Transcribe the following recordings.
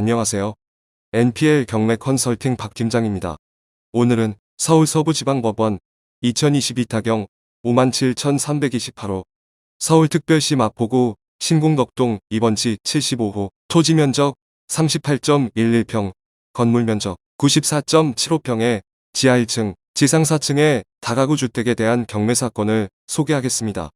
안녕하세요. NPL 경매 컨설팅 박 팀장입니다. 오늘은 서울 서부지방법원 2022 타경 57,328호 서울특별시 마포구 신궁덕동 2번지 75호 토지 면적 38.11평 건물 면적 94.75평의 지하 1층 지상 4층의 다가구 주택에 대한 경매 사건을 소개하겠습니다.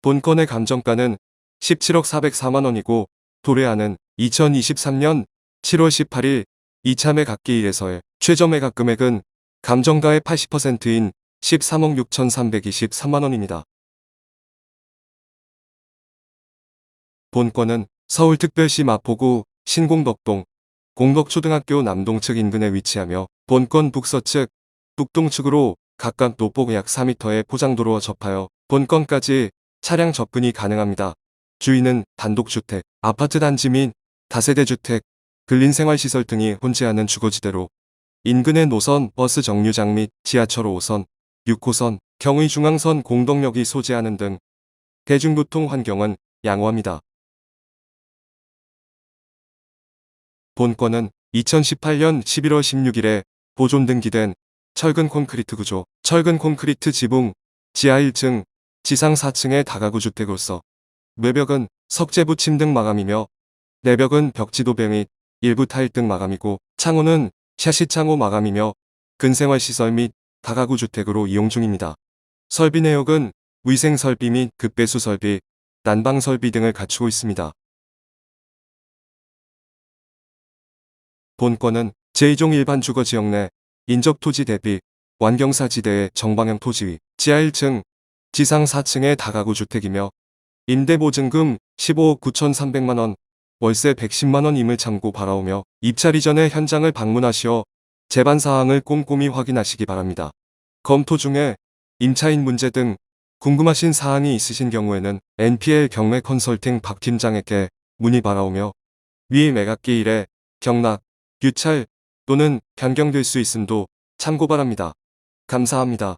본건의 감정가는 17억 404만 원이고 도래하는 2023년 7월 18일 2차 매각기 1에서의 최저 매각 금액은 감정가의 80%인 13억 6,323만 원입니다. 본건은 서울특별시 마포구 신공덕동 공덕초등학교 남동 측 인근에 위치하며 본건 북서측, 북동측으로 각각 노폭 약 4m의 포장도로와 접하여 본건까지 차량 접근이 가능합니다. 주인은 단독주택, 아파트 단지 및 다세대 주택, 근린생활시설 등이 혼재하는 주거지대로 인근의 노선, 버스 정류장 및 지하철 5호선, 6호선, 경의중앙선 공동역이 소재하는 등 대중교통 환경은 양호합니다. 본건은 2018년 11월 16일에 보존 등기된 철근 콘크리트 구조, 철근 콘크리트 지붕, 지하 1층, 지상 4층의 다가구 주택으로서 외벽은 석재 부침 등 마감이며 내벽은 벽지도배 및 일부 타일 등 마감이고 창호는 샤시 창호 마감이며 근생활 시설 및 다가구 주택으로 이용 중입니다. 설비 내역은 위생 설비 및 급배수 설비, 난방 설비 등을 갖추고 있습니다. 본건은 제2종 일반 주거 지역 내 인접 토지 대비 완경사 지대의 정방형 토지 위 지하 1층, 지상 4층의 다가구 주택이며 임대보증금 15억 9,300만 원, 월세 110만 원임을 참고 바라오며 입찰 이전에 현장을 방문하시어 재반 사항을 꼼꼼히 확인하시기 바랍니다. 검토 중에 임차인 문제 등 궁금하신 사항이 있으신 경우에는 NPL 경매 컨설팅 박 팀장에게 문의 바라오며 위 매각기 일에 경락, 유찰 또는 변경될 수 있음도 참고 바랍니다. 감사합니다.